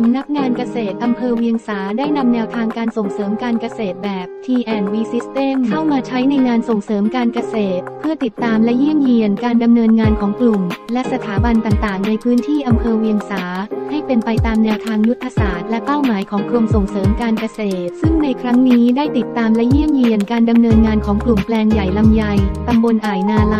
สำนักงานเกษตรอำเภอเวียงสาได้นำแนวทางการส่งเสริมการเกษตรแบบ T&V System เข้ามาใช้ในงานส่งเสริมการเกษตร เพื่อติดตามและเยี่ยมเยียนการดำเนินงานของกลุ่ม และสถาบันต่างๆ ในพื้นที่อำเภอเวียงสา ให้เป็นไปตามแนวทางยุทธศาสตร์และเป้าหมายของกรมส่งเสริมการเกษตร ซึ่งในครั้งนี้ได้ติดตามและเยี่ยมเยียนการดำเนินงานของกลุ่มแปลงใหญ่ลำไยตำบลอ่ายนาล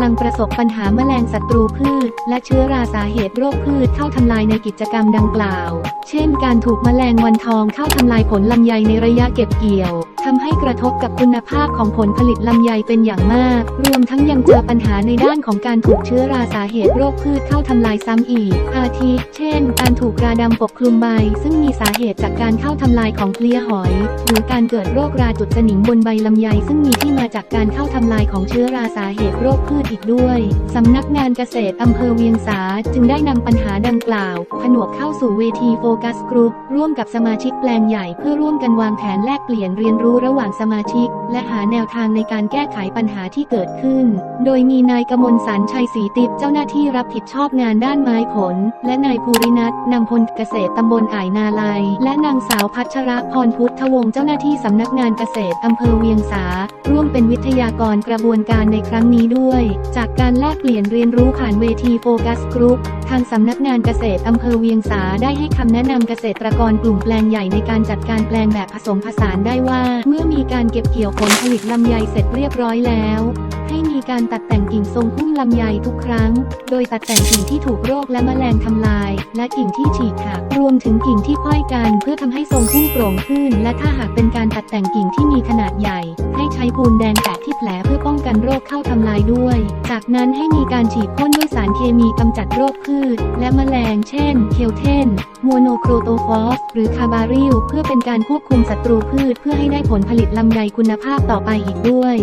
ำลังประสบปัญหาแมลงศัตรูพืช และเชื้อราสาเหตุโรคพืชเข้าทำลายในกิจกรรมดังกล่าว เช่น การถูกแมลงวันทองเข้าทำลายผลลำไยในระยะเก็บเกี่ยว ทำให้กระทบกับคุณภาพของผลผลิตลำไยเป็นอย่างมาก รวมทั้งยังเจอปัญหาในด้านของการถูกเชื้อราสาเหตุโรคพืชเข้าทำลายซ้ำอีก อาทิเช่น การถูกราดำปกคลุมใบ ซึ่งมีสาเหตุจากการเข้าทำลายของเพลี้ยหอย หรือการเกิดโรคราจุดสนิมบนใบลำไย ซึ่งมีที่มาจากการเข้าทำลายของเชื้อราสาเหตุโรคพืชอีกด้วยสำนักงานเกษตรอำเภอเวียงสาจึงได้นำปัญหาดังกล่าว ผนวกเข้าสู่เวทีโฟกัสกรุ๊ปร่วมกับสมาชิกแปลงใหญ่เพื่อร่วมกันวางแผนแลกเปลี่ยนเรียนรู้ระหว่างสมาชิก และหาแนวทางในการแก้ไขปัญหาที่เกิดขึ้น โดยมีนายกมลสันชัยศรีติบเจ้าหน้าที่รับผิดชอบงานด้านไม้ผล และนายภูรินัทนำพลเกษตรตำบลอ่ายนาลายและนางสาวพัชรพรพุทธวงศ์เจ้าหน้าที่สำนักงานเกษตรอำเภอเวียงสา ร่วมเป็นวิทยากรกระบวนการในครั้งนี้ด้วย จากการแลกเปลี่ยนเรียนรู้ผ่านเวทีโฟกัสกรุ๊ป ทางสำนักงานเกษตรอำเภอเวียงสาได้ให้คำแนะนำเกษตรกรกลุ่มแปลงใหญ่ในการจัดการแปลงแบบผสมผสานได้ว่า เมื่อมีการเก็บเกี่ยวผลผลิตลำไยเสร็จเรียบร้อยแล้วให้มีการตัดแต่งกิ่งทรงพุ่มลำไยทุกครั้ง โดยตัดแต่งกิ่งที่ถูกโรคและแมลงทำลาย และกิ่งที่ฉีกหัก รวมถึงกิ่งที่ค่อยกันเพื่อทำให้ทรงพุ่มโปร่งขึ้น และถ้าหากเป็นการตัดแต่งกิ่งที่มีขนาดใหญ่ ให้ใช้ปูนแดงแปะ แผลเพื่อป้องกันโรคเข้าทำลายด้วย จากนั้นให้มีการฉีดพ่นด้วยสารเคมีกำจัดโรคพืช และแมลง เช่น เคลเทนโมโนโครโตฟอส หรือคาบาริล เพื่อเป็นการควบคุมศัตรูพืช เพื่อให้ได้ผลผลิตลำไยคุณภาพต่อไปอีกด้วย